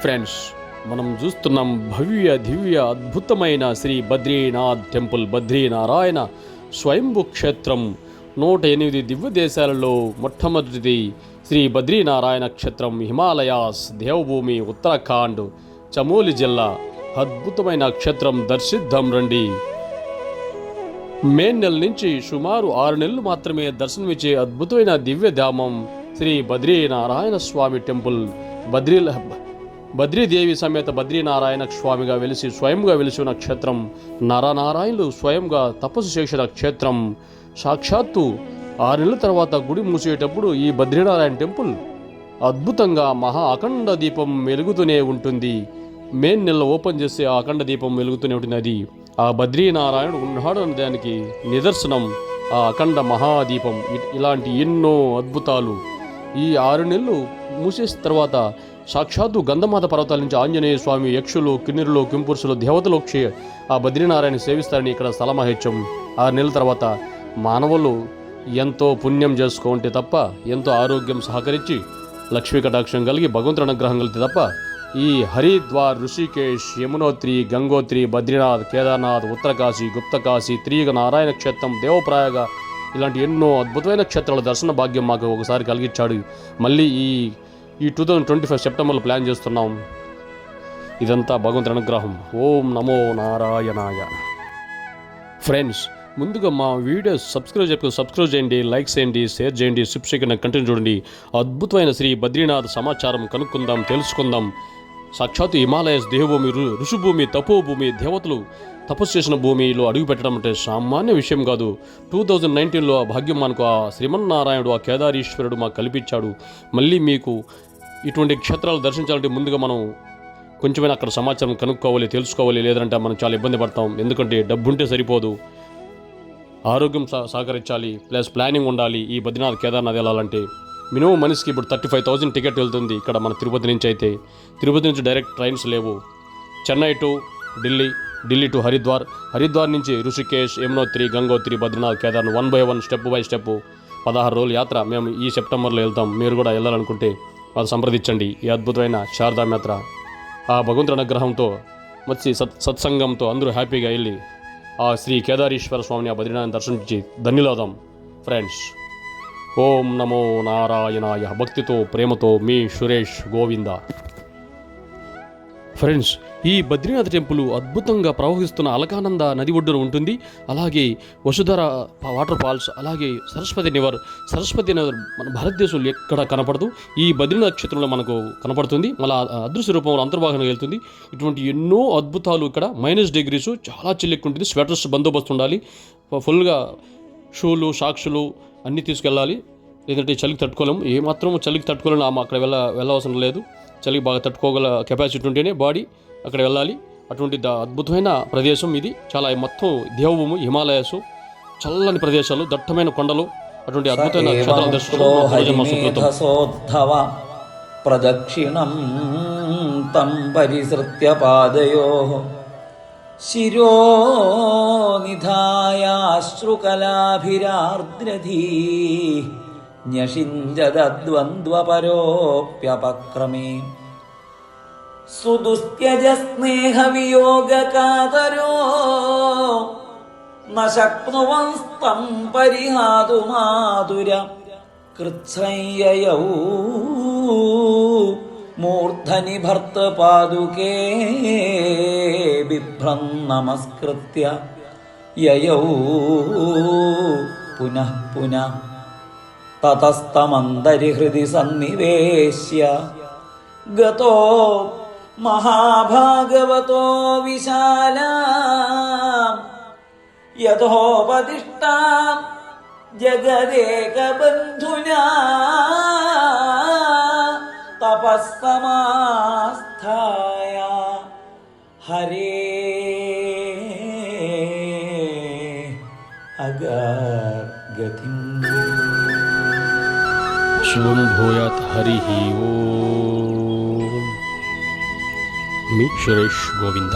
Hi friends మనం చూస్తున్నాం భవ్య దివ్య అద్భుతమైన శ్రీ బద్రీనాథ్ టెంపుల్ బద్రీనారాయణ స్వయంభు క్షేత్రం. నూట ఎనిమిది దివ్య దేశాలలో మొట్టమొదటిది శ్రీ బద్రీనారాయణ క్షేత్రం హిమాలయాస్ దేవభూమి ఉత్తరాఖండ్ చమోలి జిల్లా. అద్భుతమైన క్షేత్రం దర్శిద్దాం రండి. మే నెల నుంచి సుమారు ఆరు నెలలు మాత్రమే దర్శనమిచ్చే అద్భుతమైన దివ్యధామం శ్రీ బద్రీనారాయణ స్వామి టెంపుల్ బద్రీ బద్రీదేవి సమేత బద్రీనారాయణ స్వామిగా వెలిసి స్వయంగా వెలిసిన క్షేత్రం నరనారాయణులు స్వయంగా తపస్సు చేసిన క్షేత్రం. సాక్షాత్తు ఆరు నెలల తర్వాత గుడి మూసేటప్పుడు ఈ బద్రీనారాయణ టెంపుల్ అద్భుతంగా మహా అఖండ దీపం వెలుగుతూనే ఉంటుంది. మే నెల ఓపెన్ చేస్తే ఆ అఖండ దీపం వెలుగుతూనే ఉంటుంది అది ఆ బద్రీనారాయణుడు ఉన్నాడు అనే దానికి నిదర్శనం. ఆ అఖండ మహాదీపం. ఇలాంటి ఎన్నో అద్భుతాలు ఈ ఆరు నెలలు మూసేసిన తర్వాత సాక్షాత్తు గంధమాత పర్వతాల నుంచి ఆంజనేయ స్వామి యక్షులు కిన్నెరులు కింపురుషులు దేవతలు వచ్చి ఆ బద్రీనారాయణ సేవిస్తారని ఇక్కడ స్థలమహత్యం ఆరు నెలల తర్వాత మానవులు ఎంతో పుణ్యం చేసుకుంటే తప్ప ఎంతో ఆరోగ్యం సహకరించి లక్ష్మీ కటాక్షం కలిగి భగవంతుడు అనుగ్రహం కలిగితే తప్ప ఈ హరిద్వార్ ఋషికేశ్ యమునోత్రి గంగోత్రి బద్రీనాథ్ కేదార్నాథ్ ఉత్తరకాశీ గుప్తకాశీ త్రియుగ నారాయణ క్షేత్రం దేవప్రాయగ ఇలాంటి ఎన్నో అద్భుతమైన క్షేత్రాల దర్శన భాగ్యం మాకు ఒకసారి కలిగించాడు మళ్ళీ ఈ ఈ టూ థౌజండ్ ట్వంటీ ఫైవ్ సెప్టెంబర్లో ప్లాన్ చేస్తున్నాం. ఇదంతా భగవంతుని అనుగ్రహం. ఓం నమో నారాయణాయ. ఫ్రెండ్స్ ముందుగా మా వీడియోస్ సబ్స్క్రైబ్ చెప్పి సబ్స్క్రైబ్ చేయండి లైక్ చేయండి షేర్ చేయండి సబ్స్క్రైబ్ కంటెంట్ చూడండి. అద్భుతమైన శ్రీ బద్రీనాథ్ సమాచారం కనుక్కుందాం తెలుసుకుందాం. సాక్షాత్ హిమాలయస్ దేవభూమి ఋషిభూమి తపోభూమి దేవతలు తపస్సు చేసిన భూమిలో అడుగు పెట్టడం అంటే సామాన్య విషయం కాదు. టూ థౌజండ్ నైన్టీన్లో ఆ భాగ్యం మనకు ఆ శ్రీమన్నారాయణుడు ఆ కేదారీశ్వరుడు మాకు కల్పించాడు. మళ్ళీ మీకు ఇటువంటి క్షేత్రాలు దర్శించాలంటే ముందుగా మనం కొంచెమైనా అక్కడ సమాచారం కనుక్కోవాలి తెలుసుకోవాలి. లేదంటే మనం చాలా ఇబ్బంది పడతాం. ఎందుకంటే డబ్బు ఉంటే సరిపోదు. ఆరోగ్యం సహ సహకరించాలి. ప్లస్ ప్లానింగ్ ఉండాలి. ఈ బద్రీనాథ్ కేదార్నాథ్ వెళ్ళాలంటే మినిమం మనిషికి ఇప్పుడు థర్టీ ఫైవ్ థౌసండ్ టికెట్ వెళ్తుంది ఇక్కడ మన తిరుపతి నుంచి అయితే. తిరుపతి నుంచి డైరెక్ట్ ట్రైన్స్ లేవు. Chennai to Delhi Delhi to Haridwar. Haridwar నుంచి Rishikesh Yamunotri Gangotri Badrinath Kedarnath one by one step by step పదహారు రోజుల యాత్ర. మేము ఈ సెప్టెంబర్లో వెళ్తాం. మీరు కూడా వెళ్ళాలనుకుంటే వారు సంప్రదించండి. ఈ అద్భుతమైన శారదాయాత్ర ఆ భగవంతుడి అనుగ్రహంతో వచ్చి సత్ సత్సంగంతో అందరూ హ్యాపీగా వెళ్ళి ఆ శ్రీ కేదారీశ్వర స్వామిని ఆ బద్రీనాథ్ని దర్శించి ధన్యులవుదాం. ఫ్రెండ్స్ ఓం నమో నారాయణాయ భక్తితో ప్రేమతో మీ సురేష్ గోవింద. ఫ్రెండ్స్ ఈ బద్రీనాథ్ టెంపుల్ అద్భుతంగా ప్రవహిస్తున్న అలకానంద నది ఒడ్డున ఉంటుంది. అలాగే వసుధర వాటర్ ఫాల్స్ అలాగే సరస్వతి నివర్ సరస్వతి నివర్ మన భారతదేశంలో ఎక్కడ కనపడదు. ఈ బద్రీనాథ్ క్షేత్రంలో మనకు కనపడుతుంది. మళ్ళీ అదృశ్య రూపంలో అంతర్భాగంగా వెళ్తుంది. ఇటువంటి ఎన్నో అద్భుతాలు ఇక్కడ. మైనస్ డిగ్రీస్ చాలా చిల్లెక్కు ఉంటుంది. స్వెటర్స్ బందోబస్తు ఉండాలి. ఫుల్గా షూలు సాక్షులు అన్నీ తీసుకెళ్ళాలి. లేదంటే చలికి తట్టుకోలేము. ఏమాత్రం చలికి తట్టుకోలేము. అక్కడ వెళ్ళ వెళ్ళవసరం లేదు. చలికి బాగా తట్టుకోగల కెపాసిటీ ఉంటేనే బాడీ అక్కడ వెళ్ళాలి. అటువంటి ద- అద్భుతమైన ప్రదేశం ఇది. చాలా మొత్తం దేవభూమి హిమాలయస్ చల్లని ప్రదేశాలు దట్టమైన కొండలు అటువంటి అద్భుతమైన క్షేత్రాల ప్రదక్షిణం తం పరిసృత్య పాదయో శిరో నిధాయాశ్రుకలాభిరార్ద్రధీ ന്യഷിഞ്ചതദ്വന്ദ്വപരോപ്യപക്രമേ. സുദുസ്ത്യജസ്നേഹവിയോഗകാതരോ ന ശക്നുവസ്തം പരിഹാതുമാതുര കൃച്ഛയ്യയൗ മൂർധനി ഭർത്ത പാതുകേ ബിഭ്രം നമസ്കൃത്യ. യയൗ പുനഃ പുനഃ ततस्तमंदरिहृदि सन्निवेश्य गतो महाभागवतो विशाला यथोपदिष्टां जगदेकबन्धुना तपःसमास्थाय। हरे अगर गति అగతిం శుభం భూయాత్ హరి ఓం మీ సురేష్ గోవింద